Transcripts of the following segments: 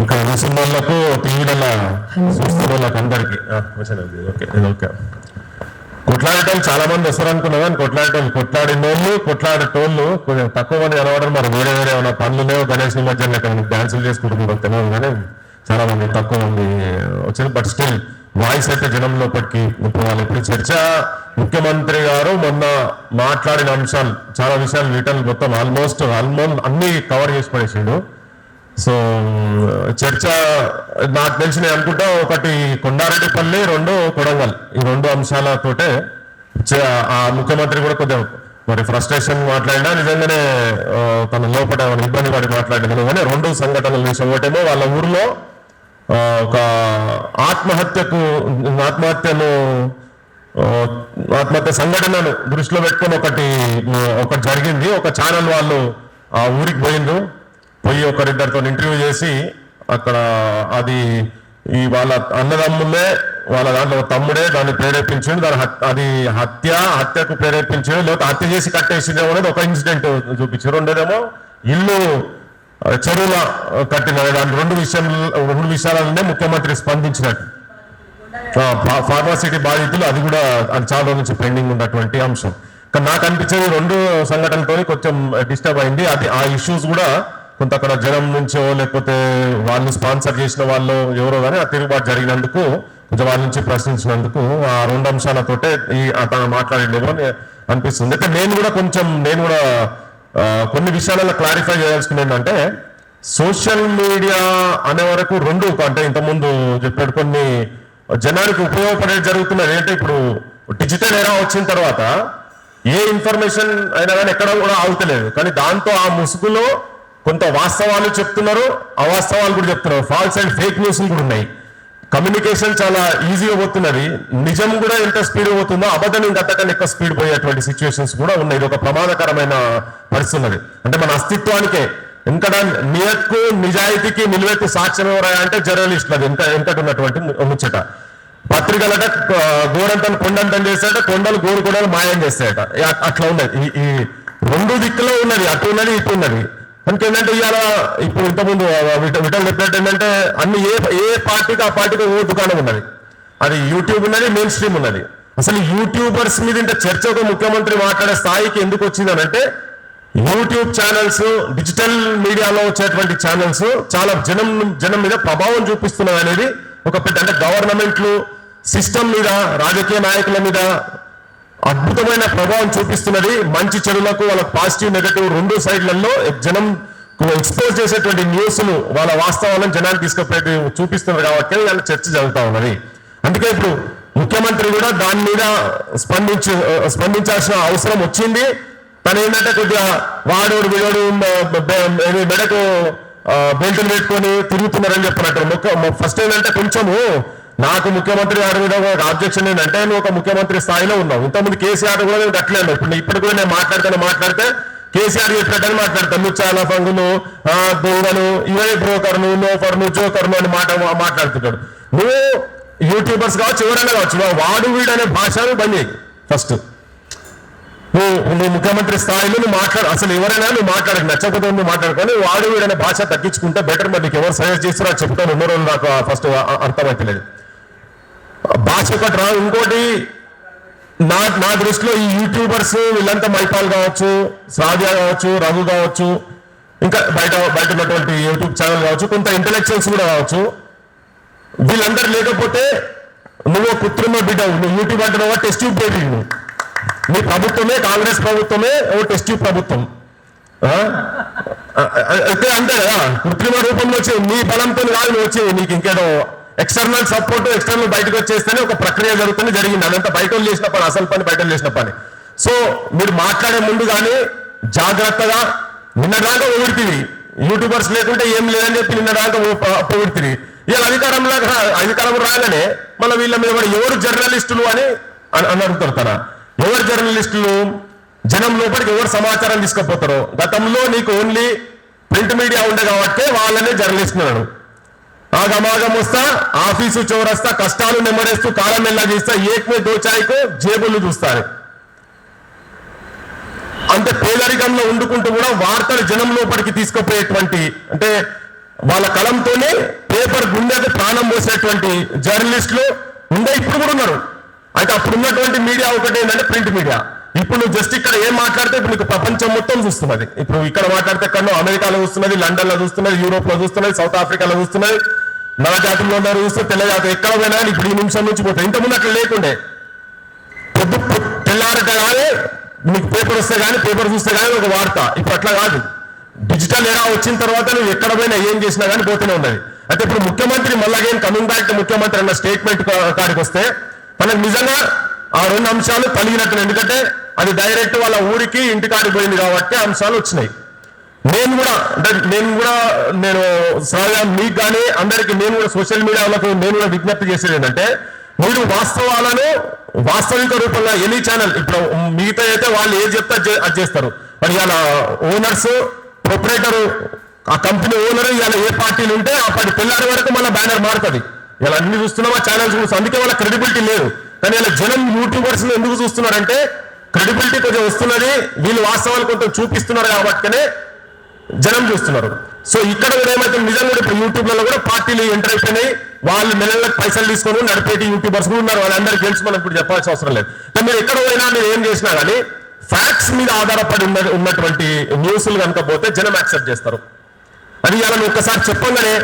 ఇంకా చూసిన వాళ్ళకు టీవీలలో చూస్తున్న వాళ్ళకి అందరికి. Okay okay. కొట్లాడేటోళ్ళు చాలా మంది వస్తారు అనుకున్నా కానీ కొట్లాడేటోళ్ళు కొట్లాడిన వాళ్ళు కొట్లాడేటోళ్ళు కొంచెం తక్కువ మంది కనబడరు. మరి వేరే వేరే ఏమైనా పనులు లేవు. గణేష్ నిమజ్జనం లెక్క డాన్సులు చేసుకుంటున్నారు తెలియదు కానీ చాలా మంది తక్కువ మంది వచ్చింది బట్ స్టిల్ వాయిస్ అయితే జనం లోపలికి పోవాలి ఇప్పుడు చర్చ. ముఖ్యమంత్రి గారు మొన్న మాట్లాడిన అంశాలు చాలా విషయాలు రిటర్న్ మొత్తం ఆల్మోస్ట్ ఆల్మోస్ట్ అన్ని కవర్ చేసి పడేసిండు. సో చర్చ నాకు తెలిసిన అనుకుంటా ఒకటి కొండారెడ్డిపల్లి రెండు కొడంగల్. ఈ రెండు అంశాలతోటే చ- ఆ ముఖ్యమంత్రి కూడా కొద్దిగా మరి ఫ్రస్ట్రేషన్ మాట్లాడినా నిజంగానే తన లోపల ఇబ్బంది పడి మాట్లాడినా కానీ రెండు సంఘటనలు విషయం ఒకటేమో వాళ్ళ ఊర్లో ఒక ఆత్మహత్యకు ఆత్మహత్యను ఆత్మహత్య సంఘటనను దృష్టిలో పెట్టుకొని ఒకటి ఒకటి జరిగింది. ఒక ఛానల్ వాళ్ళు ఆ ఊరికి పోయిండ్రు. పోయి ఒకరిద్దరితో ఇంటర్వ్యూ చేసి అక్కడ అది ఈ వాళ్ళ అన్నదమ్ములే వాళ్ళ దాంట్లో తమ్ముడే దాన్ని ప్రేరేపించాడు దాని అది హత్య హత్యకు ప్రేరేపించడం లేకపోతే హత్య చేసి కట్టేసిందేమో అనేది ఒక ఇన్సిడెంట్ చూపించారు రెండోదేమో ఇల్లు చెరువుల కట్టిన దాని రెండు విషయం రెండు విషయాలనే ముఖ్యమంత్రి స్పందించినట్టు. ఫార్మాసిటీ బాధితులు అది కూడా అది చాలా రోజుల నుంచి పెండింగ్ ఉన్నటువంటి అంశం. కానీ నాకు అనిపించేది రెండు సంఘటనలతో కొంచెం డిస్టర్బ్ అయింది. అది ఆ ఇష్యూస్ కూడా కొంత అక్కడ జనం నుంచో లేకపోతే వాళ్ళు స్పాన్సర్ చేసిన వాళ్ళు ఎవరో కానీ ఆ తిరుగుబాటు జరిగినందుకు కొంచెం వాళ్ళ నుంచి ప్రశ్నించినందుకు ఆ రెండు అంశాలతోటే ఈ అతను మాట్లాడిందేమో అని అనిపిస్తుంది. అయితే నేను కూడా కొంచెం నేను కూడా కొన్ని విషయాలలో క్లారిఫై చేయాల్సింది ఏంటంటే సోషల్ మీడియా అనే వరకు రెండు అంటే ఇంతకుముందు చెప్పాడు కొన్ని జనానికి ఉపయోగపడే జరుగుతున్నది ఏంటంటే ఇప్పుడు డిజిటల్ ఎరా వచ్చిన తర్వాత ఏ ఇన్ఫర్మేషన్ అయినా కానీ ఎక్కడ కూడా ఆగుతలేదు. కానీ దాంతో ఆ ముసుగులో కొంత వాస్తవాలు చెప్తున్నారు అవాస్తవాలు కూడా చెప్తున్నారు. ఫాల్స్ అండ్ ఫేక్ న్యూస్ కూడా ఉన్నాయి. కమ్యూనికేషన్ చాలా ఈజీగా పోతున్నది. నిజం కూడా ఎంత స్పీడ్ పోతుందో అబద్ధం ఇంకంతకన్నా ఎక్కువ స్పీడ్ పోయేటువంటి సిచ్యువేషన్స్ కూడా ఉన్నాయి. ఇది ఒక ప్రమాదకరమైన పరిస్థితున్నది. అంటే మన అస్తిత్వానికే ఇంకా నియత్కు నిజాయితీకి నిలువెత్తు సాక్ష్యం ఎవరా అంటే జర్నలిస్టులు. అది ఎంత ఎంతటి ఉన్నటువంటి ముచ్చట. పత్రికలట ఆ, గోడంతను కొండంతం చేస్తాడట కొండలు గోరు కొండలు మాయం చేస్తాయట. అట్లా ఉన్నది. ఈ- ఈ రెండు దిక్కులో ఉన్నది. అటు ఉన్నది ఇటు ఉన్నది. కనుక ఏంటంటే ఇవాళ ఇప్పుడు ఇంతకుముందు విటల్ చెప్పినట్టు ఏంటంటే అన్ని ఏ ఏ పార్టీకి ఆ పార్టీకి ఓ దుకాణం ఉన్నది. అది యూట్యూబ్ ఉన్నది మెయిన్ స్ట్రీమ్ ఉన్నది. అసలు యూట్యూబర్స్ మీద ఇంత చర్చ ఒక ముఖ్యమంత్రి మాట్లాడే స్థాయికి ఎందుకు వచ్చిందని అంటే యూట్యూబ్ ఛానల్స్ డిజిటల్ మీడియాలో వచ్చేటువంటి ఛానల్స్ చాలా జనం జనం మీద ప్రభావం చూపిస్తున్నాయి అనేది ఒక పెద్ద అంటే గవర్నమెంట్లు సిస్టమ్ మీద రాజకీయ నాయకుల మీద అద్భుతమైన ప్రభావం చూపిస్తున్నది. మంచి చెడులకు వాళ్ళ పాజిటివ్ నెగటివ్ రెండు సైడ్లలో జనం ఎక్స్పోజ్ చేసేటువంటి న్యూస్లు వాళ్ళ వాస్తవాలను జనానికి తీసుకుపోయి చూపిస్తున్నారు కాబట్టి వాళ్ళ చర్చ జరుగుతూ ఉన్నది. అందుకే ఇప్పుడు ముఖ్యమంత్రి కూడా దాని మీద స్పందించి స్పందించాల్సిన అవసరం వచ్చింది. తను ఏంటంటే కొద్దిగా వాడోడు విడోడు మెడకు బెల్టులు పెట్టుకొని తిరుగుతున్నారని చెప్పినట్టు. ఫస్ట్ ఏంటంటే కొంచెము నాకు ముఖ్యమంత్రి గారి మీద ఒక ఆబ్జెక్షన్ ఏంటంటే నువ్వు ఒక ముఖ్యమంత్రి స్థాయిలో ఉన్నావు. ఇంతకుముందు కేసీఆర్ కూడా నేను అట్లే ఇప్పుడు ఇప్పుడు కూడా నేను మాట్లాడుతాను మాట్లాడితే కేసీఆర్ చెప్పినట్టు మాట్లాడతాను. నువ్వు చాలా ఫంగులు ఆ, ఇవే బ్రోకర్ను నోఫర్ను జోకర్ను అని మాట మాట్లాడుతున్నాడు నువ్వు యూట్యూబర్స్ కావచ్చు ఎవరైనా కావచ్చు వాడు వీడు అనే భాషను బంద్ చేయి. ఫస్ట్. నువ్వు నువ్వు ముఖ్యమంత్రి స్థాయిలో నువ్వు మాట్లాడు అసలు ఎవరైనా నువ్వు మాట్లాడక నచ్చకపోతే నువ్వు మాట్లాడుకొని వాడు వీడనే భాష తగ్గించుకుంటే బెటర్ మరి నీకు ఎవరు సజెస్ట్ చేస్తారో చెప్తాను. ఎన్నో రోజులు నాకు ఫస్ట్ అర్థమవుతలేదు భాష ఒకటి రా ఇంకోటి నా నా దృష్టిలో ఈ యూట్యూబర్స్ వీళ్ళంతా మైపాల్ కావచ్చు సాధ్య కావచ్చు రఘు కావచ్చు ఇంకా బయట బయట ఉన్నటువంటి యూట్యూబ్ ఛానల్ కావచ్చు కొంత ఇంటలెక్చువల్స్ కూడా కావచ్చు. వీళ్ళందరూ లేకపోతే నువ్వు కృత్రిమ బిడ్డవు నువ్వు యూట్యూబ్ అంటున్నావా టెస్ట్ ట్యూబ్ బేబీ నువ్వు. నీ ప్రభుత్వమే కాంగ్రెస్ ప్రభుత్వమే ఓ టెస్ట్ ట్యూబ్ ప్రభుత్వం. అయితే అంతే కదా కృత్రిమ రూపంలో వచ్చే నీ బలంతో కాదు నువ్వు నీకు ఇంకేదో ఎక్స్టర్నల్ సపోర్ట్ ఎక్స్టర్నల్ బయటకు వచ్చేస్తేనే ఒక ప్రక్రియ జరుగుతుంది జరిగింది. అదంతా బయట చేసిన పని అసలు పని బయట చేసిన పని. సో మీరు మాట్లాడే ముందు కానీ జాగ్రత్తగా నిన్నదాకా పొగిడితివి యూట్యూబర్స్ లేకుంటే ఏం లేదని చెప్పి నిన్నదాకా పొగిడితివి ఇలా అధికారంలో అధికారం రాగానే మళ్ళీ వీళ్ళ మీద ఎవరు జర్నలిస్టులు అని అని అని అడుగుతారు తన. ఎవరు జర్నలిస్టులు? జనం లోపలికి ఎవరు సమాచారం తీసుకుపోతారో? గతంలో నీకు ఓన్లీ ప్రింట్ మీడియా ఉండే కాబట్టి వాళ్ళనే జర్నలిస్ట్ అన్నాడు. ఆగమాగం వస్తా ఆఫీసు చౌరస్తా కష్టాలు నెమ్మరేస్తూ కాలం మెల్లా చేస్తా ఏకమే దోచాయికు జేబులు చూస్తారు అంటే పేదరికంలో వండుకుంటూ కూడా వార్తలు జనం లోపలికి తీసుకుపోయేటువంటి అంటే వాళ్ళ కలంతోనే పేపర్ గుండెకి ప్రాణం పోసేటువంటి జర్నలిస్టులు ఉండే ఇప్పుడు కూడా ఉన్నారు. అయితే అప్పుడు ఉన్నటువంటి మీడియా ఒకటి ఏంటంటే ప్రింట్ మీడియా. ఇప్పుడు నువ్వు జస్ట్ ఇక్కడ ఏం మాట్లాడితే ఇప్పుడు నీకు ప్రపంచం మొత్తం చూస్తున్నది. ఇప్పుడు ఇక్కడ మాట్లాడితే ఎక్కడో అమెరికాలో చూస్తున్నది లండన్లో చూస్తున్నది యూరోప్లో చూస్తున్నది సౌత్ ఆఫ్రికాలో చూస్తున్నది. నల్ల జాతుల్లో ఉన్నారు చూస్తే తెల్ల జాతి. ఎక్కడ పోయినా ఇప్పుడు ఈ నిమిషం నుంచి పోతాయి ఇంతకుముందు అక్కడ లేకుండే. పొద్దు తెల్లారట కానీ నీకు పేపర్ వస్తే కానీ పేపర్ చూస్తే కానీ ఒక వార్త. ఇప్పుడు అట్లా కాదు. డిజిటల్ ఎరా వచ్చిన తర్వాత నువ్వు ఎక్కడ పోయినా ఏం చేసినా కానీ పోతూనే ఉన్నది. అయితే ఇప్పుడు ముఖ్యమంత్రి మళ్ళీ కమింగ్ బ్యాక్ ముఖ్యమంత్రి అన్న స్టేట్మెంట్ కాడికి వస్తే తనకు నిజంగా ఆ రెండు అంశాలు కలిగినట్టు ఎందుకంటే అది డైరెక్ట్ వాళ్ళ ఊరికి ఇంటికాడికి పోయింది కాబట్టి అంశాలు వచ్చినాయి. నేను కూడా అంటే నేను కూడా నేను సహాయం మీకు కానీ అందరికీ నేను కూడా సోషల్ మీడియాలకు నేను కూడా విజ్ఞప్తి చేసేది ఏంటంటే మీరు వాస్తవాలను వాస్తవిక రూపంగా ఎనీ ఛానల్ ఇప్పుడు మిగతా అయితే వాళ్ళు ఏది చెప్తే అది చేస్తారు. మరి ఇలా ఓనర్స్ ప్రొపరేటర్ ఆ కంపెనీ ఓనర్ ఇవాళ ఏ పార్టీలు ఉంటే ఆ పార్టీ తెల్లారి వరకు మళ్ళీ బ్యానర్ మారుతుంది. ఇలా అన్ని చూస్తున్నామా ఛానల్స్ చూస్తాం అందుకే వాళ్ళ క్రెడిబిలిటీ లేదు. కానీ ఇలా జనం యూట్యూబర్స్ ఎందుకు చూస్తున్నారంటే క్రెడిబిలిటీ కొంచెం వస్తున్నది వీళ్ళు వాస్తవాలు కొంచెం చూపిస్తున్నారు కాబట్టినే జనం చూస్తున్నారు. సో ఇక్కడ కూడా ఏమైతే నిజంగా కూడా ఇప్పుడు యూట్యూబ్లలో కూడా పార్టీలు ఎంటర్ అయిపోయినాయి. వాళ్ళు నెల పైసలు తీసుకొని నడిపేటి యూట్యూబర్స్ కూడా ఉన్నారు. వాళ్ళందరికీ తెలిసి మనం ఇప్పుడు చెప్పాల్సిన అవసరం లేదు. కానీ మీరు ఎక్కడ పోయినా మీరు ఏం చేసినా కానీ ఫ్యాక్ట్స్ మీద ఆధారపడి ఉన్న ఉన్నటువంటి న్యూస్లు కనుక పోతే జనం యాక్సెప్ట్ చేస్తారు. అది ఇలా ఒక్కసారి చెప్పంగానే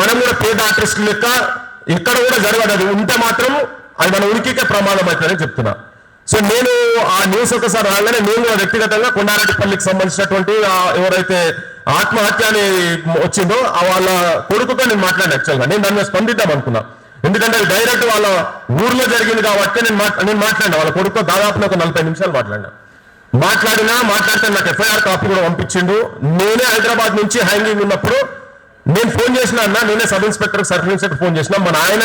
మనం కూడా పేద ఆర్టిస్టులు లెక్క ఎక్కడ కూడా జరగదు. అది ఉంటే మాత్రం అది మన ఉనికికే ప్రమాదం అవుతుందని చెప్తున్నా. సో నేను ఆ న్యూస్ ఒకసారి రాగానే నేను వ్యక్తిగతంగా కొండారెడ్డిపల్లికి సంబంధించినటువంటి ఎవరైతే ఆత్మహత్య అని వచ్చిందో ఆ వాళ్ళ కొడుకుతో నేను మాట్లాడాను యాక్చువల్గా నేను దాన్ని స్పందిద్దాం అనుకున్నా. ఎందుకంటే అది డైరెక్ట్ వాళ్ళ ఊర్లో జరిగింది కాబట్టి నేను నేను మాట్లాడినా. వాళ్ళ కొడుకుతో దాదాపు ఒక నలభై నిమిషాలు మాట్లాడినా. మాట్లాడినా మాట్లాడితే నాకు ఎఫ్ఐఆర్ కాపీ కూడా పంపించిండు. నేనే హైదరాబాద్ నుంచి హ్యాంగింగ్ ఉన్నప్పుడు నేను ఫోన్ చేసిన అన్న నేనే sub inspector circle inspector phone చేసిన. మన ఆయన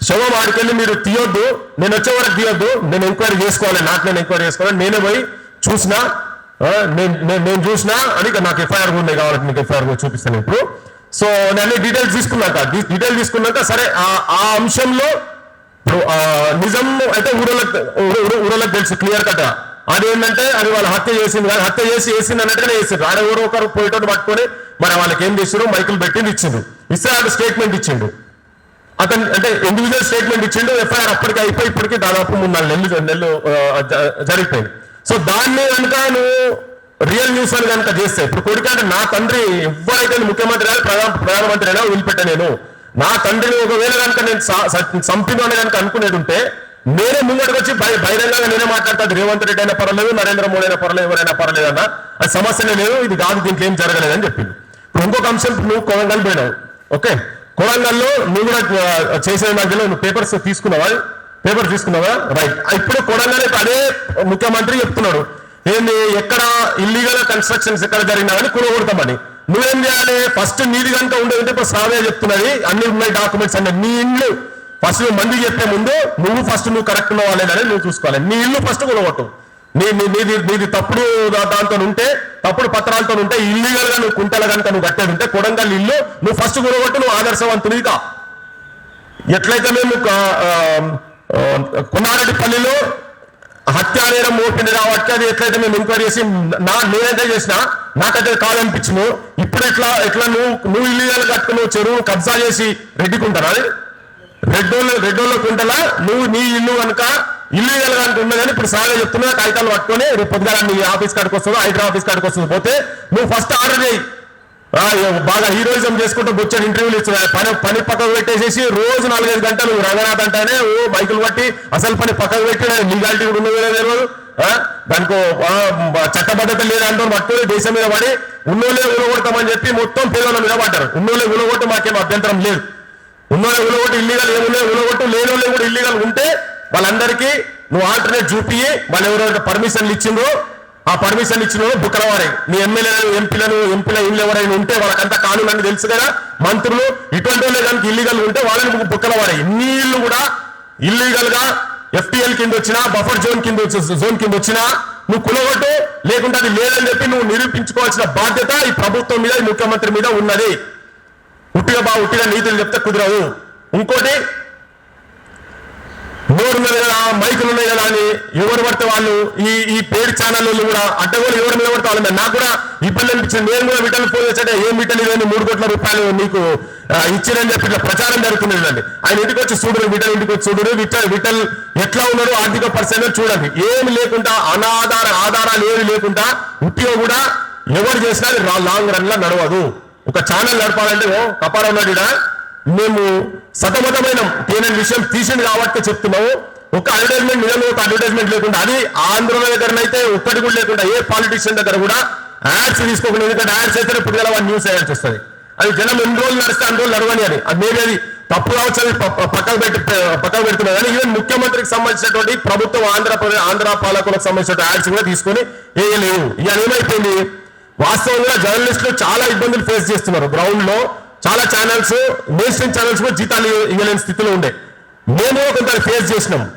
శవం వాడికెళ్ళి మీరు తీయొద్దు నేను వచ్చే వరకు తీయొద్దు నేను ఎంక్వైరీ చేసుకోవాలి నాకు నేను ఎంక్వైరీ చేసుకోవాలి నేనే పోయి చూసినా నేను నేను- నేను చూసినా అని నాకు ఎఫ్ఐఆర్ ఉన్నాయి కాబట్టి మీకు ఎఫ్ఐఆర్ కూడా చూపిస్తాను ఇప్పుడు. సో నేను డీటెయిల్స్ తీసుకున్నాక డీటెయిల్ తీసుకున్నాక సరే ఆ- అంశంలో ఇప్పుడు నిజం అయితే ఊరలకు ఊరలకు తెలుసు క్లియర్ కట్ అదేంటంటే అది వాళ్ళు హత్య చేసింది కానీ హత్య చేసి వేసింది అన్నట్టుగానే వేసారు ఆడ ఎవరో ఒకరు పోయేటోటి పట్టుకొని మరి వాళ్ళకి ఏం చేసారు మైకులు పెట్టి ఇచ్చిండు ఇస్తే స్టేట్మెంట్ ఇచ్చిండు అతను అంటే ఇండివిజువల్ స్టేట్మెంట్ ఇచ్చిండు ఎఫ్ఐఆర్ అప్పటికి అయిపోయి ఇప్పటికీ దాదాపు మూడు నాలుగు నెలలు నెలలు జ- జరిగిపోయింది. సో దాన్ని కనుక నువ్వు రియల్ న్యూస్ అని కనుక చేస్తే ఇప్పుడు కొడుకు అంటే నా తండ్రి ఎవరైతే ముఖ్యమంత్రి అయినా ప్రధాన ప్రధానమంత్రి అయినా వదిలిపెట్ట నేను. నా తండ్రిని ఒకవేళ కనుక నేను స- అని కనుక అనుకునేది ఉంటే నేనే ముంగడికి వచ్చి బహిరంగంగా నేనే మాట్లాడతాను రేవంత్ రెడ్డి అయినా పర్లేదు నరేంద్ర మోడీ అయినా పర్లేదు ఎవరైనా పర్లేదు అన్న అది సమస్యనే లేదు ఇది కాదు దీంట్లో ఏం జరగలేదని చెప్పింది ఇప్పుడు ఇంకొక అంశం నువ్వు కొనగలిపోయినావు ఓకే? కొడంగల్లో నువ్వు కూడా చేసే మధ్యలో నువ్వు పేపర్స్ తీసుకున్నావా? పేపర్ తీసుకున్నావా? రైట్ ఇప్పుడు కొడంగల్ అదే ముఖ్యమంత్రి చెప్తున్నాడు. ఏంది? ఎక్కడ ఇల్లీగల్ కన్స్ట్రక్షన్స్ ఎక్కడ జరిగినా కానీ కూడగొడతామని నువ్వేం చేయాలి? ఫస్ట్ నీది కనుక ఉండేదంటే ఇప్పుడు సావే చెప్తున్నది. అన్ని ఉన్నాయి డాక్యుమెంట్స్ అన్ని. నీ ఇల్లు ఫస్ట్ మంది చెప్పే ముందు నువ్వు ఫస్ట్ నువ్వు కరెక్ట్ ఉన్నావా లేదని నువ్వు చూసుకోవాలి. నీ ఇల్లు ఫస్ట్ కొనగొట్టు నీది నీది తప్పుడు దా- దాంతో ఉంటే తప్పుడు పత్రాలతో ఉంటే ఇల్లీగల్గా నువ్వు కుంటల కనుక నువ్వు కట్టేది ఉంటే కొడంగల్ ఇల్లు నువ్వు ఫస్ట్ కొనగొట్టు నువ్వు ఆదర్శవంతునిగా ఎట్లయితే మేము క- ఆ, ఆ, కొన్నారెడ్డిపల్లిలో హత్య నేరం మోపింది కాబట్టి అది ఎట్లయితే మేము ఎంక్వైరీ చేసి నా నేనైతే చేసిన నాకైతే కాదనిపించును ఇప్పుడు ఎట్లా ఎట్లా నువ్వు నువ్వు ఇల్లీగల్ కట్టుకుని నువ్వు చెరువు కబ్జా చేసి రెడ్డికుంటారా రెడ్డోళ్ళు రెడ్డోళ్ళ కుంటలా? నువ్వు నీ ఇల్లు కనుక ఇల్లీగల్ కనుక ఉన్నదని ఇప్పుడు సార్ చెప్తున్నా కాగితాలు పట్టుకొని రేపు పొద్దుగా నీ ఆఫీస్ కాడికి వస్తుందో హైదరాబాద్ ఆఫీస్ కాడికి వస్తుంది పోతే నువ్వు ఫస్ట్ ఆర్డర్ చేయి. బాగా హీరోయిజం చేసుకుంటూ బొచ్చని ఇంటర్వ్యూలు ఇచ్చిన పని పని పక్కకు పెట్టేసేసి రోజు నాలుగైదు గంటలు రంగనాథ్ అంటేనే ఓ బైకులు పట్టి అసలు పని పక్కకు పెట్టి లీగాలిటీ కూడా ఉన్నదో తెలియదు. దానికి దానికో చట్టబద్ధత లేదంటూ పట్టుకొని దేశం మీద పడి ఉన్నోళ్ళే ఉలగొడతామని చెప్పి మొత్తం పేదోళ్ళ మీద పడ్డారు. ఉన్నోళ్ళే ఉలగొట్టి మాకేం అభ్యంతరం లేదు. ఉన్నోళ్ళే ఉలగొట్టి ఇల్లీగల్ ఏమున్నాయి? ఉలగొట్టు లేనోళ్ళే కూడా ఇల్లీగల్ ఉంటే వాళ్ళందరికీ నువ్వు ఆల్టర్నేట్ చూపి వాళ్ళు ఎవరైతే పర్మిషన్లు ఇచ్చిందో ఆ పర్మిషన్ ఇచ్చిన బుక్రవారే బుక్కలవారే. నీ ఎమ్మెల్యేలను ఎంపీలను ఎంపీల ఇల్లు ఎవరైనా ఉంటే వాళ్ళకంతా కానూన్ అని తెలుసు కదా మంత్రులు ఇటువంటి వాళ్ళే కనుక ఇల్లీగల్ ఉంటే వాళ్ళని బుక్కలవారే. ఇన్ని ఇల్లు కూడా ఇల్లీగల్గా ఎఫ్టీఎల్ కింద వచ్చినా బఫర్ జోన్ కింద జోన్ కింద వచ్చినా నువ్వు కులగొట్టు లేకుంటే అది లేదని చెప్పి నువ్వు నిరూపించుకోవాల్సిన బాధ్యత ఈ ప్రభుత్వం మీద ఈ ముఖ్యమంత్రి మీద ఉన్నది. ఉట్టిగా బా ఉట్టిగా నీతులు చెప్తే కుదరవు ఇంకోటి నోరు మీద కదా మైకులు ఉన్నాయి కదా అని ఎవరు పడితే వాళ్ళు ఈ ఈ పేరు ఛానల్ కూడా అడ్డగోలు ఎవరు మీద పడితే వాళ్ళ నాకు కూడా ఇబ్బంది అనిపించింది. నేను కూడా విటల్ ఫోన్ చేసాడే ఏం విటల్ ఇదని మూడు కోట్ల రూపాయలు నీకు ఆ, ఇచ్చిరని చెప్పి ఇట్లా ప్రచారం జరుగుతున్నది ఆయన ఇంటికి వచ్చి చూడరు విటల్ ఇంటికి వచ్చి చూడరు. విటల్ విటల్ ఎట్లా ఉన్నాడు ఆర్థిక పరిస్థితి చూడండి. ఏమి లేకుండా అనాధార ఆధారాలు ఏమి లేకుండా ఉట్టిగా కూడా ఎవరు చేసినా లాంగ్ రన్ లా నడవదు. ఒక ఛానల్ నడపాలంటే ఓ కపార ఉన్నాడు మేము సతమతమైన తేనని విషయం తీసింది కాబట్టి చెప్తున్నాము. ఒక అడ్వర్టైజ్మెంట్ నిజంగా ఒక అడ్వర్టైజ్మెంట్ లేకుండా అది ఆంధ్రుల దగ్గర అయితే ఒక్కటి కూడా లేకుండా ఏ పాలిటిషియన్ దగ్గర కూడా యాడ్స్ తీసుకోకుండా ఎందుకంటే యాడ్స్ అయితే ఇప్పుడు గల న్యూస్ వేయాల్సి వస్తుంది అది జనం ఎన్ని రోజులు నడిస్తే అన్ని రోజులు నడవని అని అది మేబీ అది తప్పు కావచ్చు అది ప- పక్కకు పెట్టి పక్కకు పెడుతున్నారు. కానీ ఈవెన్ ముఖ్యమంత్రికి సంబంధించినటువంటి ప్రభుత్వం ఆంధ్రప్రదేశ్ ఆంధ్ర పాలకులకు సంబంధించిన యాడ్స్ కూడా తీసుకొని వేయలేవు ఇక ఏమైపోయింది? వాస్తవంగా జర్నలిస్టులు చాలా ఇబ్బందులు ఫేస్ చేస్తున్నారు. గ్రౌండ్లో చాలా ఛానల్స్ మెయిన్ స్ట్రీమ్ ఛానల్స్ కూడా జీతాలు ఇవ్వలేని స్థితిలో ఉండే. మేము కొంత ఫేస్ చేసినాం.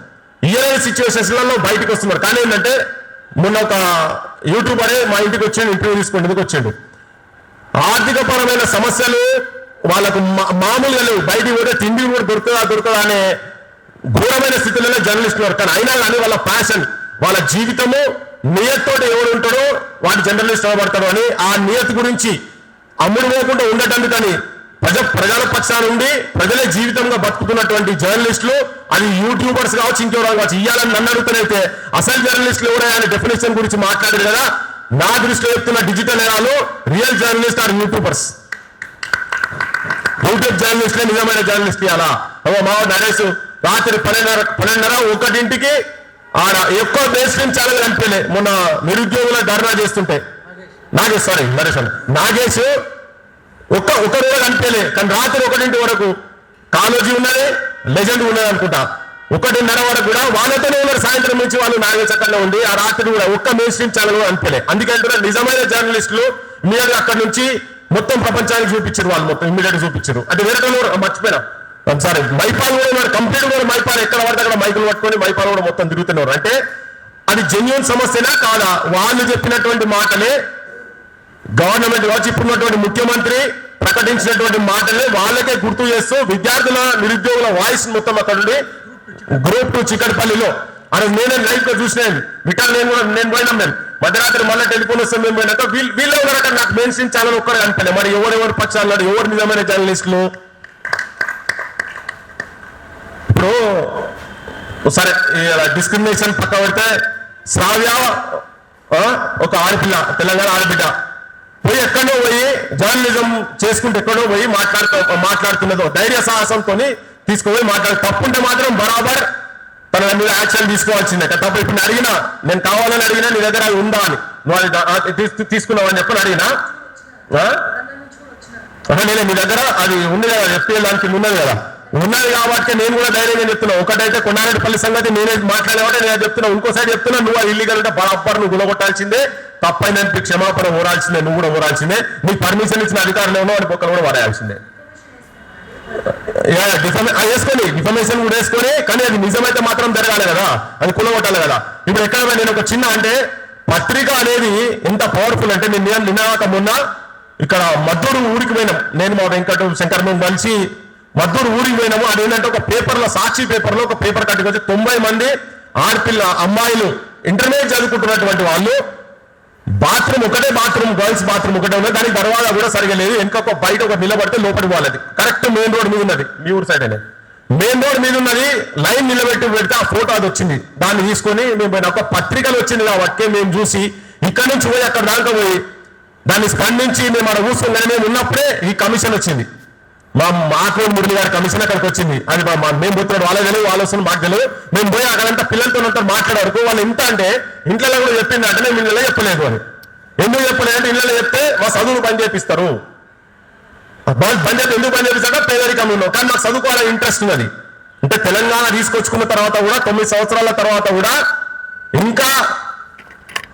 ఇవ్వలేని సిచ్యువేషన్స్లలో బయటకు వస్తున్నారు. కానీ ఏంటంటే మొన్న ఒక యూట్యూబరే మా ఇంటికి వచ్చాడు ఇంటర్వ్యూ తీసుకుంటే వచ్చాడు? ఆర్థిక పరమైన సమస్యలు వాళ్ళకు మా- మామూలుగా లేవు. బయటికి పోతే తిండి కూడా దొరుకుతుందా దొరుకుతుందా అనే ఘోరమైన స్థితిలోనే జర్నలిస్టులు ఉన్నారు. కానీ అయినా కానీ వాళ్ళ ప్యాషన్ వాళ్ళ జీవితము నియత్తోటి ఎవరు ఉంటాడో వాటి జర్నలిస్ట్ అవబడతాడు అని ఆ నియత్ గురించి అమ్ముడు పోకుండా ఉండటానికి కానీ ప్రజ ప్రజల పక్షాన ప్రజల ప్రజలే జీవితంగా బతుకుతున్నటువంటి జర్నలిస్టులు అది యూట్యూబర్స్ కావచ్చు ఇంకెవరు కావచ్చు ఇవ్వాలని నన్ను అడుగుతానైతే అసలు జర్నలిస్టులు ఎవరైనా డెఫినేషన్ గురించి మాట్లాడారు కదా నా దృష్టిలో చెప్తున్న digital ఎరాలో real journalist or youtubers YouTube జర్నలిస్టులే నిజమైన జర్నలిస్ట్ ఇవ్వాలా ఓ మా నరేష్ రాత్రి పన్నెండున్నర పన్నెండున్నర ఒకటింటికి ఆడ ఎక్కువ మెయిన్ స్ట్రీమ్ ఛానల్ కనిపించలే మొన్న నిరుద్యోగుల ధర్నా చేస్తుంటే. నాగేష్ సారీ నరేష్ నాగేష్ ఒక్క ఒక రోజు కనిపించలే. కానీ రాత్రి ఒకటింటి వరకు కాలోజీ ఉన్నది లెజెండ్ ఉన్నది అనుకుంటా. ఒకటిన్నర వరకు కూడా వాళ్ళతోనే ఉన్నారు. సాయంత్రం నుంచి వాళ్ళు నాగేష్ అక్కడనే ఉంది. ఆ రాత్రి కూడా ఒక్క మేస్ట్రీమ్ ఛానల్ కూడా అనిపించలే అందుకంటే నిజమైన జర్నలిస్టులు మీరు అక్కడ నుంచి మొత్తం ప్రపంచానికి చూపించారు వాళ్ళు మొత్తం ఇమ్మీడియట్ చూపించారు. అది వేరే మర్చిపోయినా. సారీ మైపాల్ కూడా ఉన్నారు. కంప్లీట్ కూడా మైపాల్ ఎక్కడ పడితే అక్కడ మైకులు పట్టుకొని మైపాల్ కూడా మొత్తం తిరుగుతున్నారు. అంటే అది జెన్యున్ సమస్యనా కాదా? వాళ్ళు చెప్పినటువంటి మాటలే గవర్నమెంట్ కావచ్చు ఇప్పుడున్నటువంటి ముఖ్యమంత్రి ప్రకటించినటువంటి మాటలు వాళ్ళకే గుర్తు చేస్తూ విద్యార్థుల నిరుద్యోగుల వాయిస్ మొత్తం అక్కడ గ్రూప్ టూ చిక్కడపల్లిలో. అని నేనే లైవ్గా చూసినాను విటాల్ నేను కూడా నేను పోయినాం మేము. మధ్యరాత్రి మళ్ళీ టెలిఫోన్ వస్తే మేము పోయినాక వీళ్ళు వీళ్ళు ఉన్నారు అక్కడ? నాకు మెయిన్ స్ట్రీమ్ ఛానల్ ఒక్కడే కనిపించలే. మరి ఎవరెవరు పక్షాలు ఎవరు నిజమైన జర్నలిస్టులు? ఇప్పుడు సరే డిస్క్రిమినేషన్ పక్క పెడితే శ్రావ్య ఆ, ఒక ఆడపిల్ల తెలంగాణ ఆడబిడ్డ. పోయి ఎక్కడో పోయి జర్నలిజం చేసుకుంటూ ఎక్కడో పోయి మాట్లాడుతూ మాట్లాడుతున్నదో ధైర్య సాహసంతో తీసుకుపోయి మాట్లాడు తప్పుంటే మాత్రం బరాబర్ తన మీద యాక్షన్ తీసుకోవాల్సిందే. తప్ప ఇప్పుడు అడిగినా నేను కావాలని అడిగినా నీ దగ్గర అది ఉందా అని. నువ్వు అది దా- అది తీసు- తీసుకున్నావని చెప్పని అడిగినా నేనే మీ దగ్గర అది ఉంది కదా ఎఫ్టీఎల్ దానికి ఉన్నది కదా. ఉన్నది కాబట్టి నేను కూడా ధైర్యంగా చెప్తున్నా. ఒకటైతే కొండారెడ్డిపల్లి సంగతి నేనే మాట్లాడేవాటే నేను చెప్తున్నా. ఇంకోసారి చెప్తున్నా నువ్వు అది ఇల్లీగల్ అంటే బరాబర్ నువ్వు గుణగొట్టాల్సిందే. తప్పైనందుకు క్షమాపణ ఊరాల్సిందే నువ్వు కూడా ఊరాల్సిందే నీకు పర్మిషన్ ఇచ్చిన అధికారులు ఏమో అని కూడా వాడేయాల్సిందే. వేసుకొని డిఫర్మేషన్ కూడా వేసుకొని కానీ అది నిజమైతే మాత్రం జరగాలి కదా. అది కులగొట్టాలి కదా. ఇప్పుడు ఎక్కడ నేను ఒక చిన్న అంటే పత్రిక అనేది ఎంత పవర్ఫుల్ అంటే నేను నిన్న- నిన్నగాక మొన్న ఇక్కడ మద్దూరు ఊరికి పోయినాం. నేను మా వెంకట శంకర్ మేము కలిసి మద్దూరు ఊరికి పోయినాము. అది ఏంటంటే ఒక పేపర్లో సాక్షి పేపర్లో ఒక పేపర్ కట్టుకు వచ్చి తొంభై మంది ఆడపిల్ల అమ్మాయిలు ఇంటర్మీడియట్ చదువుకుంటున్నటువంటి వాళ్ళు బాత్రూమ్ ఒకటే బాత్రూమ్ గర్ల్స్ బాత్రూమ్ ఒకటే ఉన్నది. దానికి దర్వాజా కూడా సరిగా లేదు. ఇంకొక బయట ఒక నిలబడితే లోపలికి పోలేదు కరెక్ట్ మెయిన్ రోడ్ మీద ఉన్నది. మీ ఊరు సైడ్ అనేది. మెయిన్ రోడ్ మీద ఉన్నది. లైన్ నిలబెట్టి పెడితే ఆ ఫోటో అది వచ్చింది. దాన్ని తీసుకొని మేము పోయిన. ఒక పత్రికలు వచ్చింది కాబట్టి మేము చూసి ఇక్కడ నుంచి పోయి అక్కడ దాంట్లో పోయి దాన్ని స్పందించి మేము అక్కడ కూర్చుని మేము ఉన్నప్పుడే ఈ కమిషన్ వచ్చింది. మా మాకు మురళి గారి కమిషన్ అక్కడికి వచ్చింది. అది మా- మేము పోతున్నాడు వాళ్ళే తెలియదు వాళ్ళు వస్తుంది మాకు తెలియదు మేము పోయి అక్కడంతా పిల్లలతో ఉంటారు మాట్లాడారు వాళ్ళు ఎంత అంటే ఇంట్లో కూడా చెప్పింది అంటే మేము ఇళ్ళలో చెప్పలేదు అని. ఎందుకు చెప్పలేదు అంటే ఇళ్ళలో చెప్తే మా చదువును బంద్ చేపిస్తారు. బంద్ ఎందుకు బంద్ చేపిస్తారో పేదరికం ఉన్నాం కానీ మాకు చదువుకోవాలని ఇంట్రెస్ట్ ఉన్నది. అంటే తెలంగాణ తీసుకొచ్చుకున్న తర్వాత కూడా తొమ్మిది సంవత్సరాల తర్వాత కూడా ఇంకా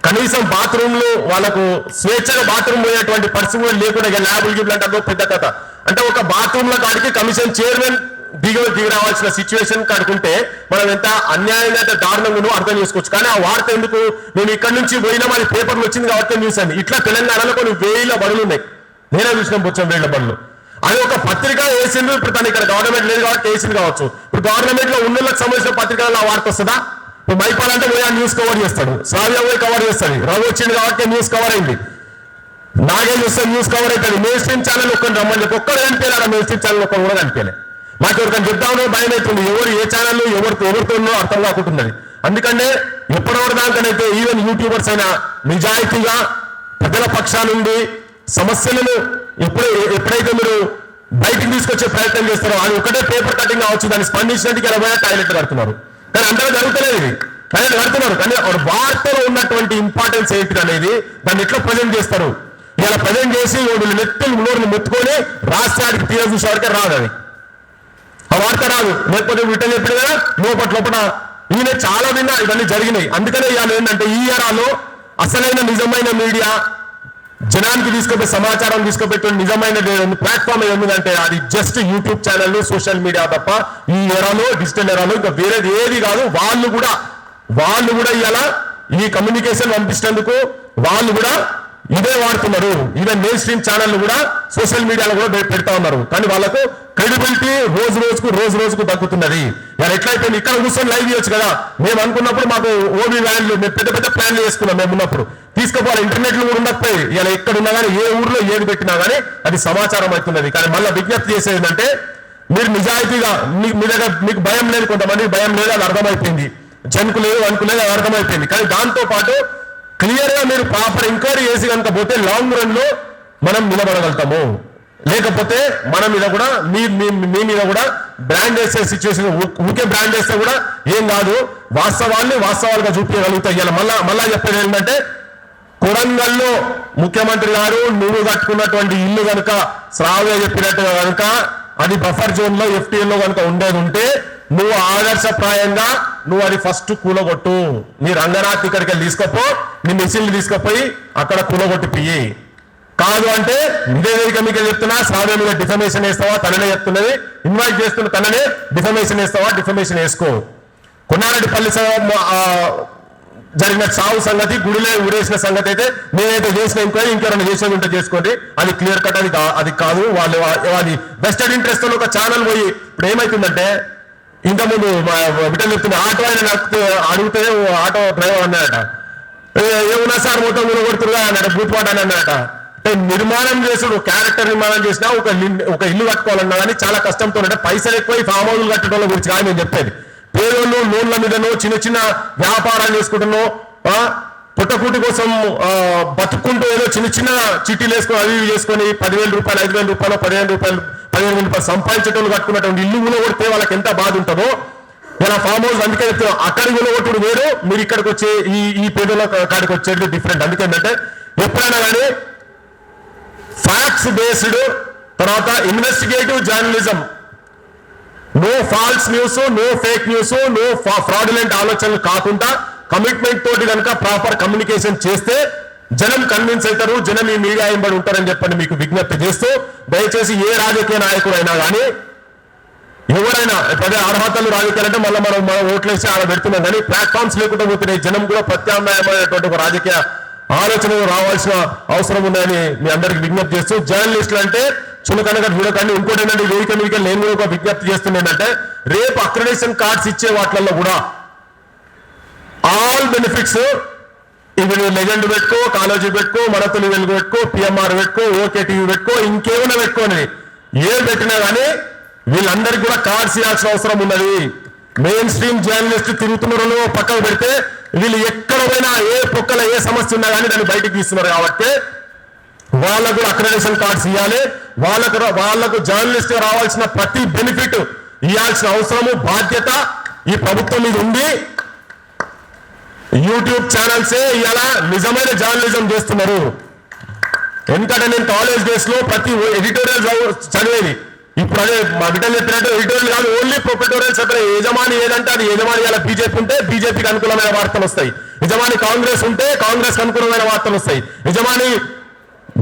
కనీసం బాత్రూమ్లు వాళ్ళకు స్వేచ్ఛగా బాత్రూమ్ పోయేటువంటి పరిస్థితి కూడా లేకుండా ల్యాబులు గిబ్లు అంటే పెద్ద కథ. అంటే ఒక బాత్రూమ్లో కాడికి కమిషన్ చైర్మన్ దిగి దిగి రావాల్సిన సిచ్యువేషన్ కాడుకుంటే మనం ఎంత అన్యాయంగా ఎంత దారుణంగా అర్థం చేసుకోవచ్చు. కానీ ఆ వార్త ఎందుకు? మేము ఇక్కడ నుంచి పోయినా మరి పేపర్లు వచ్చింది కాబట్టి న్యూస్ అండి ఇట్లా తెలంగాణలో కొన్ని వేల బడులు ఉన్నాయి. నేనే చూసిన బొచ్చం వేల బడులు. అది ఒక పత్రిక వేసింది ఇప్పుడు తను ఇక్కడ గవర్నమెంట్ లేదు కాబట్టి వేసింది కావచ్చు. ఇప్పుడు గవర్నమెంట్లో ఉన్నోళ్ళకి సంబంధించిన పత్రికలలో ఆ వార్త వస్తుందా? ఇప్పుడు మైపాల్ అంటే పోయి ఆ న్యూస్ కవర్ చేస్తాడు. శ్రావ్య పోయి కవర్ చేస్తాడు. రవి వచ్చింది కాబట్టి న్యూస్ కవర్ అయింది. నాగేష్ వస్తే న్యూస్ కవర్ అవుతుంది మెయిన్ ఛానల్ ఒక్కరిని రమ్మని చెప్పి ఒక్కరు కనిపించారు మెయిన్ స్ట్రీమ్ ఛానల్ ఒక్కరు కూడా కనిపించలే. మాకు ఎవరికైనా చెప్తామో భయం అవుతుంది ఎవరు ఏ ఛానల్ ఎవరితో ఎవరితో ఉన్నో అర్థం కాకుంటున్నది. అందుకంటే ఎప్పటివరకు దానికనైతే ఈవెన్ యూట్యూబర్స్ అయినా నిజాయితీగా ప్రజల పక్షానుండి సమస్యలను ఎప్పుడు ఎప్పుడైతే మీరు బయటికి తీసుకొచ్చే ప్రయత్నం చేస్తారో అది ఒకటే పేపర్ కటింగ్ కావచ్చు దాన్ని స్పందించినట్టుగా ఎలా పోయినా టాయిలెట్ కడుతున్నారు. కానీ అందరూ జరుగుతలేదు ఇది. టాయిలెట్ కడుతున్నారు. కానీ వార్తలో ఉన్నటువంటి ఇంపార్టెన్స్ ఏంటి అనేది దాన్ని ఎట్లా ప్రజెంట్ చేస్తారు? ఇలా పదం చేసి వీళ్ళు నెత్తులు నోరుని మెత్తుకొని రాష్ట్రానికి తీర చూసే రాదు అది. ఆ వార్త రాదు. లేకపోతే విట్ట చెప్పాడు కదా లోపల లోపల ఈయన చాలా విన్నా ఇవన్నీ జరిగినాయి. అందుకనే ఇవాళ ఏంటంటే ఈ ఎరాలో అసలైన నిజమైన మీడియా జనానికి తీసుకుపోయి సమాచారం తీసుకుపెట్టే నిజమైన ప్లాట్ఫామ్ ఏముందంటే అది just YouTube channel social media తప్ప ఈ ఎరాలో డిజిటల్ ఎరాలో ఇంకా వేరేది ఏది కాదు. వాళ్ళు కూడా వాళ్ళు కూడా ఇవాళ ఈ కమ్యూనికేషన్ పంపించినందుకు వాళ్ళు కూడా ఇదే వాడుతున్నారు. ఈవెన్ మెయిన్ స్ట్రీమ్ ఛానల్ కూడా సోషల్ మీడియాలో కూడా పెడతా ఉన్నారు. కానీ వాళ్ళకు క్రెడిబిలిటీ రోజు రోజుకు రోజు రోజుకు తగ్గుతున్నది. మరి ఎట్లయిపోయింది? ఇక్కడ కూర్చొని లైవ్ చేయొచ్చు కదా. మేము అనుకున్నప్పుడు మాకు ఓబీ వ్యాన్లు మేము పెద్ద పెద్ద ప్లాన్లు చేసుకున్నాం మేము ఉన్నప్పుడు. తీసుకోపోవాలి. ఇంటర్నెట్లు కూడా ఉండకపోయి. ఇలా ఎక్కడున్నా కానీ ఏ ఊర్లో ఏది పెట్టినా కానీ అది సమాచారం అవుతున్నది. కానీ మళ్ళీ విజ్ఞప్తి చేసేది ఏంటంటే మీరు నిజాయితీగా మీ- దగ్గర మీకు భయం లేదు కొంతమంది భయం లేదు అది అర్థమైపోయింది. జనుకు లేదు అనుకు లేదు అది అర్థమైపోయింది. కానీ దాంతో పాటు క్లియర్గా మీరు ప్రాపర్ ఎంక్వైరీ చేసి కనుక పోతే లాంగ్ రన్లో మనం నిలబడగలుగుతాము. లేకపోతే మన మీద కూడా మీ మీ- మీద కూడా బ్రాండ్ వేసే సిచ్యువేషన్ ఊకే బ్రాండ్ వేస్తే కూడా ఏం కాదు. వాస్తవాల్ని వాస్తవాలుగా చూపించగలుగుతాయి ఇలా మళ్ళా మళ్ళా చెప్పేది ఏంటంటే కొడంగల్లో ముఖ్యమంత్రి గారు నువ్వు కట్టుకున్నటువంటి ఇల్లు కనుక శ్రావ్య చెప్పినట్టుగా కనుక అది బఫర్ జోన్లో ఎఫ్టీఎల్లో కనుక ఉండేది ఉంటే నువ్వు ఆదర్శప్రాయంగా నువ్వు అది ఫస్ట్ కూలగొట్టు. నీ రంగనాథ్ ఇక్కడికి వెళ్ళి తీసుకపో నీ మిషన్లు తీసుకుపోయి అక్కడ కూలగొట్టి పియ్యి. కాదు అంటే ఇదే వేదిక మీకు చెప్తున్నా శ్రావ్య మీద డిఫమేషన్ వేస్తావా తననే చెప్తున్నది. ఇన్వైట్ చేస్తున్న తననే డిఫమేషన్ వేస్తావా డిఫమేషన్ వేసుకో. కొన్నారెడ్డిపల్లి జరిగిన చావు సంగతి గుడిలో ఊరేసిన సంగతి అయితే నేనైతే చేసిన ఎంక్వైరీ ఇంకెవరైనా చేసేది ఉంటే చేసుకోండి. అది క్లియర్ కట్ అది అది కాదు. వాళ్ళు అది బెస్టెడ్ ఇంట్రెస్ట్ ఒక ఛానల్ పోయి ఇప్పుడు ఏమైతుందంటే ఇంతకుముందు మా బిడ్డలు చెప్తున్న ఆటో ఆయన అడిగితే ఆటో డ్రైవర్ అన్నాడట. ఏమున్నా సార్ మొత్తం కొడుతురుగా అన్నాడు భూపాట అని అన్నాడట. అంటే నిర్మాణం చేసుడు క్యారెక్టర్ నిర్మాణం చేసినా ఒక ఇల్లు- ఒక ఇల్లు కట్టుకోవాలన్నా కానీ చాలా కష్టంతో అంటే పైసలు ఎక్కువ ఫామ్ హౌస్లు కట్టడం గురించి కానీ నేను చెప్పేది. పేదోళ్ళు లోన్ల మీదనో చిన్న చిన్న వ్యాపారాలు చేసుకుంటున్నో పుట్టకూటి కోసం బతుక్కుంటూ ఏదో చిన్న చిన్న చిట్టీలు వేసుకొని అవి ఇవి చేసుకొని పదివేల రూపాయలు ఐదు వేల రూపాయలు పదిహేను రూపాయలు పదిహేను వేలు రూపాయలు సంపాదించేటోళ్ళు కట్టుకున్నటువంటి ఇల్లు ఉలగొడితే వాళ్ళకి ఎంత బాధ ఉంటుందో? ఇలా ఫామ్ హౌస్ అందుకే చెప్తున్నాం. అక్కడ ఉలగొట్టుడు వేరు మీరు ఇక్కడికి వచ్చే ఈ ఈ పేదల కాడికి వచ్చేది డిఫరెంట్ అందుకే ఏంటంటే ఎప్పుడైనా కానీ ఫ్యాక్ట్స్ బేస్డ్ తర్వాత investigative journalism no false news no fake news no fraudulent ఆలోచనలు కాకుండా కమిట్మెంట్ తోటి కనుక ప్రాపర్ కమ్యూనికేషన్ చేస్తే జనం కన్విన్స్ అవుతారు జనం ఈ మీడియా ఎంబడి ఉంటారని చెప్పండి మీకు విజ్ఞప్తి చేస్తూ దయచేసి ఏ రాజకీయ నాయకుడైనా కానీ ఎవరైనా పదే అర్హతలు రాజకీయాలు అంటే మళ్ళీ మనం మనం ఓట్లేసి ఆడ పెడుతున్నాం. కానీ ప్లాట్ఫామ్స్ లేకుండా పోతున్నాయి. జనం కూడా ప్రత్యామ్నాయమైనటువంటి ఒక రాజకీయ ఆలోచనలు రావాల్సిన అవసరం ఉందని మీ అందరికి విజ్ఞప్తి చేస్తూ జర్నలిస్టులు అంటే చులకనగా చూడకండి. ఇంకోటి ఏంటంటే ఈ వేదిక మీదకి నేను కూడా ఒక విజ్ఞప్తి చేస్తున్నా ఏంటంటే రేపు అక్రెడిషన్ కార్డ్స్ ఇచ్చే వాటిల్లో కూడా ఆల్ బెనిఫిట్స్ ఇవి నువ్వు లెజెండ్ పెట్టుకో కాలేజీ పెట్టుకో మడతలు వెలుగు పెట్టుకో పిఎంఆర్ పెట్టుకో ఓకే టీవీ పెట్టుకో ఇంకేమైనా పెట్టుకోని. ఏం పెట్టినా కానీ వీళ్ళందరికీ కూడా కార్డ్స్ ఇవ్వాల్సిన అవసరం ఉన్నది. మెయిన్ స్ట్రీమ్ జర్నలిస్ట్ తిరుగుతున్నారు పక్కకు పెడితే వీళ్ళు ఎక్కడ పోయినా ఏ పొక్కల ఏ సమస్య ఉన్నా కానీ దాన్ని బయటకు తీస్తున్నారు కాబట్టి వాళ్ళకు అక్రెడిషన్ కార్డ్స్ ఇవ్వాలి. వాళ్ళకు వాళ్ళకు జర్నలిస్ట్ రావాల్సిన ప్రతి బెనిఫిట్ ఇవ్వాల్సిన అవసరము బాధ్యత ఈ ప్రభుత్వం మీద ఉంది. యూట్యూబ్ ఛానల్సే ఇలా నిజమైన జర్నలిజం చేస్తున్నారు. ఎందుకంటే నేను కాలేజ్ డేస్లో ప్రతి ఎడిటోరియల్ చదివేది. ఇప్పుడు అదే మా బిడ్డలు చెప్పినట్టు ఎడిటోరియల్ కాదు ఓన్లీ ప్రొపెటోరియల్ చదివే యజమాని ఏదంటే అది యజమాని ఇలా బీజేపీ ఉంటే బీజేపీకి అనుకూలమైన వార్తలు వస్తాయి. యజమాని కాంగ్రెస్ ఉంటే కాంగ్రెస్ అనుకూలమైన వార్తలు వస్తాయి. యజమాని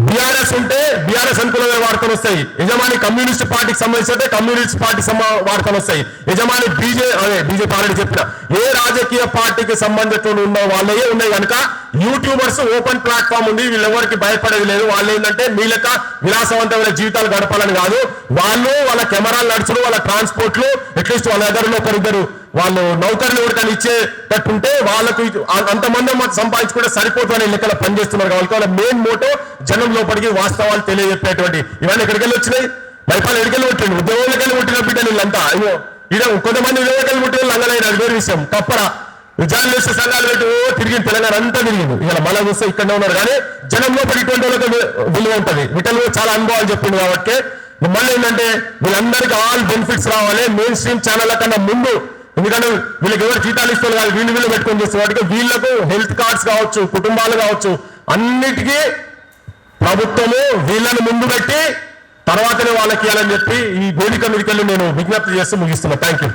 బీఆర్ఎస్ ఉంటే బీఆర్ఎస్ అనుకునే వార్తలు వస్తాయి. యజమాని కమ్యూనిస్ట్ పార్టీకి సంబంధించి కమ్యూనిస్ట్ పార్టీ వార్తలు వస్తాయి. యజమాని బీజే అదే బీజేపీ ఆల్రెడీ చెప్పిన. ఏ రాజకీయ పార్టీకి సంబంధించిన ఉన్న వాళ్ళే ఉన్నాయి కనుక యూట్యూబర్స్ ఓపెన్ ప్లాట్ఫామ్ ఉంది. వీళ్ళెవరికి భయపడేది లేదు. వాళ్ళు ఏంటంటే మీ లెక్క విలాసవంతమైన జీవితాలు గడపాలని కాదు. వాళ్ళు వాళ్ళ కెమెరాలు నడుచుడు వాళ్ళ ట్రాన్స్పోర్ట్లు అట్లీస్ట్ వాళ్ళ దగ్గరలో ఒకరిద్దరు వాళ్ళు నౌకర్లు ఎవరికైనా ఇచ్చేటట్టుంటే వాళ్ళకు ఇది- మాకు అంతమంది మాకు సంపాదించుకుంటే సరిపోతుందని లెక్కల పనిచేస్తున్నారు కాబట్టి వాళ్ళ మెయిన్ మోటో జనం లోపలికి వాస్తవాలు తెలియజెప్పేటువంటి ఇవన్నీ ఎక్కడికి వెళ్ళి వచ్చినాయి? మైపాలు ఎక్కడికి పుట్టిండు ఉద్యోగులకెళ్ళి వెళ్ళి పుట్టిన బిడ్డ వీళ్ళంతా అయ్యో ఈడ కొంతమంది ఉద్యోగులకి పుట్టిన లంగలైన అది వేరే విషయం. తప్పరా? జర్నలిస్ట్ సంఘాలు పెట్టి ఓ తిరిగి తెలంగాణ అంతా తిరిగింది. ఇలా మళ్ళీ చూస్తే ఇక్కడనే ఉన్నారు కానీ జనం లోపల ఇటువంటి వాళ్ళకి విలువ ఉంటుంది. వీటిలో చాలా అనుభవాలు చెప్పింది కాబట్టి. మళ్ళీ ఏంటంటే వీళ్ళందరికీ ఆల్ బెనిఫిట్స్ రావాలి. మెయిన్ స్ట్రీమ్ ఛానల్ కన్నా ముందు ఎందుకంటే వీళ్ళకి ఎవరు జీతాలు ఇస్తారు కాదు వీళ్ళు వీళ్ళు పెట్టుకొని చేస్తారు. వాటికి వీళ్ళకు హెల్త్ కార్డ్స్ కావచ్చు కుటుంబాలు కావచ్చు అన్నిటికీ ప్రభుత్వము వీళ్ళని ముందు పెట్టి తర్వాతనే వాళ్ళకి ఇవ్వాలని చెప్పి ఈ వేదిక మీదకి నేను విజ్ఞప్తి చేస్తూ ముగిస్తున్నా. Thank you